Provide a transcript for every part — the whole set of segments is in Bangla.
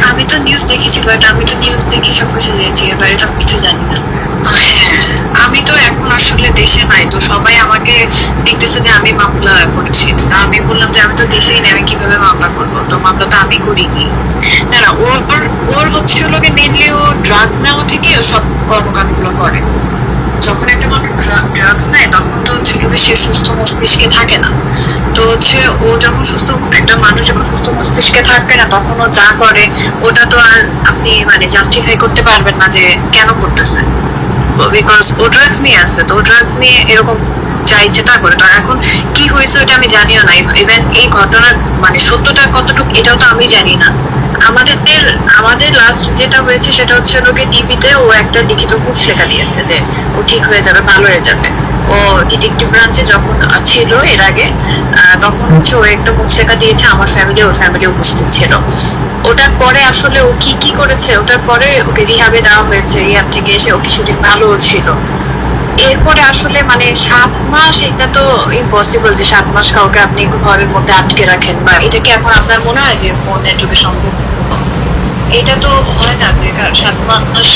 আমি তো নিউজ দেখেছি বাট আমি তো নিউজ দেখে সবকিছু জেনেছি এর বাইরে তো আমি কিছু জানি না। হ্যাঁ। আমি তো এখন আসলে দেশে নাই তো সবাই আমাকে দেখতেছে যে আমি মামলা করছি। তো আমি বললাম যে আমি তো দেশেই নেই আমি কীভাবে মামলা করব? তো মামলা তো আমি করিনি। না না ওর ওর- হচ্ছে হলো মেনলি ও ড্রাগস নেওয়া থেকে ও সব কর্মকাণ্ডগুলো করে। যখন একটা মানুষ ড্রাগস নেয় তখন তো হচ্ছে লোকে সে সুস্থ মস্তিষ্কে থাকে না। তো হচ্ছে ও যখন সুস্থ সুস্থ থাকবে না তখন যা করে, ওটা তো আর আপনি মানে জাস্টিফাই করতে পারবেন না যে কেন করতেছে। বিকজ ও ড্রাগস নিয়ে আসছে তো ড্রাগস নিয়ে এরকম যা ইচ্ছে তা করে। তো এখন কি হয়েছে ওটা আমি জানিও না। ইভেন এই ঘটনার মানে সত্যতা কতটুকু এটাও তো আমি জানি না। আমাদের আমাদের লাস্ট যেটা হয়েছে সেটা হচ্ছে লোকে টিভিতে ও একটা লিখিত কুচ লেখা দিয়েছে যে ও ঠিক হয়ে যাবে, ভালো হয়ে যাবে। ও ডিটেকটিভ ব্রাঞ্চে যখন ছিল এর আগে তখন হচ্ছে ও একটা মুচ লেখা দিয়েছে, আমার ফ্যামিলি ওর ফ্যামিলি উপস্থিত ছিল। ওটার পরে আসলে ও কি কি করেছে? ওটার পরে ওকে রিহাবে দেওয়া হয়েছে রিহাব থেকে এসে ও কিছুদিন ভালো ছিল। এরপরে আসলে মানে সাত মাস, এটা তো ইম্পসিবল যে সাত মাস কাউকে আপনি ঘরের মধ্যে আটকে রাখেন বা এটা কি এখন আপনার মনে হয় যে ফোনের যুগে সম্ভব? এটা তো হয় না যে সাত মাস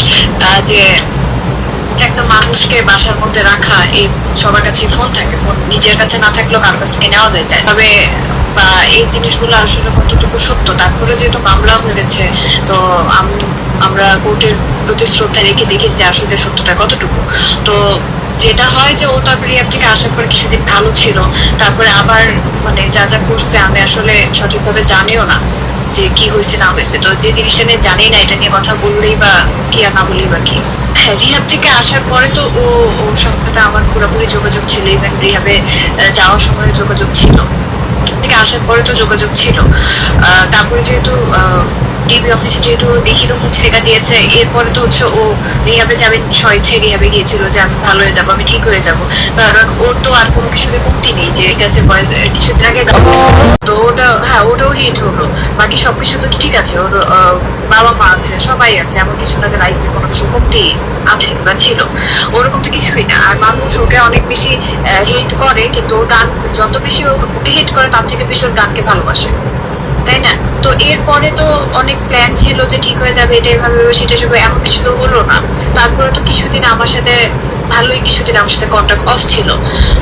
যে একটা মানুষকে বাসার মধ্যে রাখা, এই সবার কাছে ফোন থাকে। ফোন নিজের কাছে না থাকলেও কারোর কাছ থেকে নেওয়া যায়। তবে, বা এই জিনিসগুলো আসলে কতটুকু সত্য, তারপরে যেহেতু মামলা হয়ে গেছে, তো আমরা কোর্টের প্রতি শ্রদ্ধা রেখে দেখি যে আসলে সত্যটা কতটুকু। তো যেটা হয় যে, ও তারপরে রিয়ার থেকে আসার পর কিছুদিন ভালো ছিল, তারপরে আবার মানে যা যা করছে, আমি আসলে সঠিকভাবে জানিও না। যে কি হয়েছে, না হয়েছে। তো যে জিনিসটা নিয়ে জানি না, এটা নিয়ে কথা বললেই বা কি আর না বলি বা কি। হ্যাঁ রিহাব থেকে আসার পরে তো ও ওর সঙ্গে আমার পুরোপুরি যোগাযোগ ছিল ইভেন রিহাবে যাওয়ার সময় যোগাযোগ ছিল। থেকে আসার পরে তো যোগাযোগ ছিল। তারপরে যেহেতু টিভি অফিসে যেহেতু লিখিত দিয়েছে, এরপরে তো হচ্ছে ও রিহাবে যাবে, স্বইচ্ছে রিহাবে গিয়েছিল যে আমি ভালো হয়ে যাব, আমি ঠিক হয়ে কারণ ওর তো আর কোনো কিছুতে কমতি নেই যে কিছুদিন আগে তো ওটা হ্যাঁ ওটাও হিট হলো। বাকি তো ঠিক আছে, ওর বাবা মা আছে, সবাই আছে, এমন কিছু না যে লাইফে কোনো কিছু কমতি আছে বা ছিল। ওরকম তো কিছুই না। আর মানুষ ওকে অনেক বেশি হিট করে, কিন্তু ওর গান যত বেশি ওকে হিট করে তার থেকে ওর গানকে ভালোবাসে, তাই না? তো এরপরে তো অনেক প্ল্যান ছিল যে ঠিক হয়ে যাবে এটা এভাবে সেটা সেভাবে এমন কিছু তো হলো না। তারপরে তো কিছুদিন আমার সাথে, ভালোই কিছুদিন আমার সাথে কন্ট্যাক্ট অফ ছিল।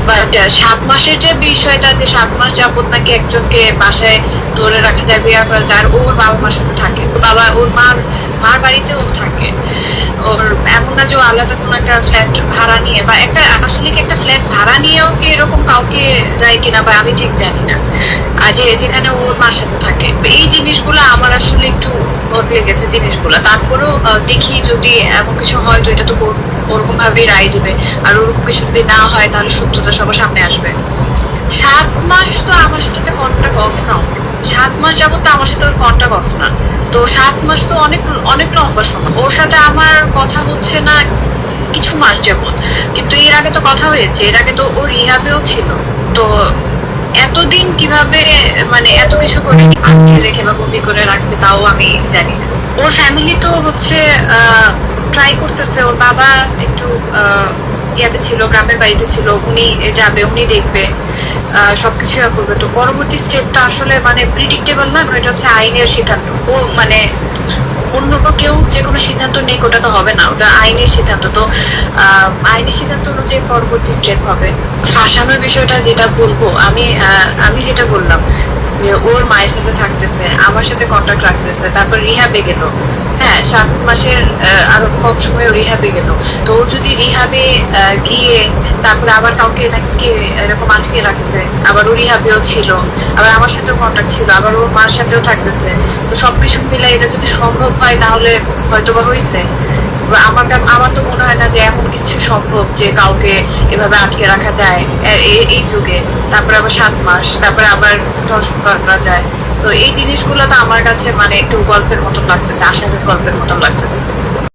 বাট সাত মাসের যে বিষয়টা, যে সাত মাস যাবত নাকি একজনকে বাসায় ধরে রাখা যায় বিয়ার যায় ওর বাবা মার সাথে থাকে। বাবা, ওর মার মার বাড়িতেও থাকে। ওর এমন না যে আলাদা কোনো একটা ফ্ল্যাট ভাড়া নিয়ে বা একটা আসলে কি একটা ফ্ল্যাট ভাড়া নিয়েও কি এরকম কাউকে যায় কিনা বা আমি ঠিক জানি না। যে যেখানে ওর মার সাথে থাকে। এই জিনিসগুলো আমার আসলে একটু ভট লেগেছে জিনিসগুলো। তারপরেও দেখি যদি এমন কিছু হয় তো এটা তো ওরকম ভাবেই রায় দিবে। আর ওরকম কিছু যদি না হয় তাহলে সত্যতা সবার সামনে আসবে। সাত মাস তো আমার সাথে কন্ট্রাক্ট অফ না। সাত মাস যাবত তো আমার সাথে ওর কন্ট্রাক্ট অফ না। তো সাত মাস তো অনেক অনেক লম্বা সময়। ওর সাথে আমার কথা হচ্ছে না কিছু মাস যাবত। কিন্তু এর আগে তো কথা হয়েছে। এর আগে তো ও রিহাবেও ছিল। তো এতদিন কীভাবে মানে এত কিছু করে আটকে রেখে বা বন্দি করে রাখছে তাও আমি জানি না। ওর ফ্যামিলি তো হচ্ছে ট্রাই করতেছে। ওর বাবা একটু ইয়াতে ছিল, গ্রামের বাড়িতে ছিল, উনি যাবে, উনি দেখবে সবকিছু করবে। তো পরবর্তী স্টেপটা আসলে মানে প্রিডিক্টেবল না এটা হচ্ছে আইনের সিদ্ধান্ত। ও মানে অন্য কেউ যে কোনো সিদ্ধান্ত নেই ওটা তো হবে না, ওটা আইনের সিদ্ধান্ত। তো আইনের সিদ্ধান্ত অনুযায়ী পরবর্তী স্টেপ হবে। ফাঁসানোর বিষয়টা যেটা বলব, আমি আমি যেটা বললাম, যে ওর মায়ের সাথে থাকতেছে, আমার সাথে কন্ট্যাক্ট রাখতেছে, তারপর রিহাবে গেল। হ্যাঁ সাত মাসের আরও কম রিহাবে গেল। তো ও যদি রিহাবে গিয়ে তারপরে আবার কাউকে নাকি এরকম আটকে রাখছে, আবার রিহাবেও ছিল, আবার আমার সাথেও কন্ট্যাক্ট ছিল, আবার ওর মার সাথেও থাকতেছে, তো সবকিছু মিলে এটা যদি সম্ভব হয় তাহলে হয়েছে আমার আমার তো মনে হয় না যে এমন কিছু সম্ভব যে কাউকে এভাবে আটকে রাখা যায় এই যুগে। তারপরে আবার সাত মাস, তারপরে আবার ধর্ষণ করা যায়। তো এই জিনিসগুলো তো আমার কাছে মানে একটু গল্পের মতন লাগতেছে আশারের গল্পের মতন লাগতেছে।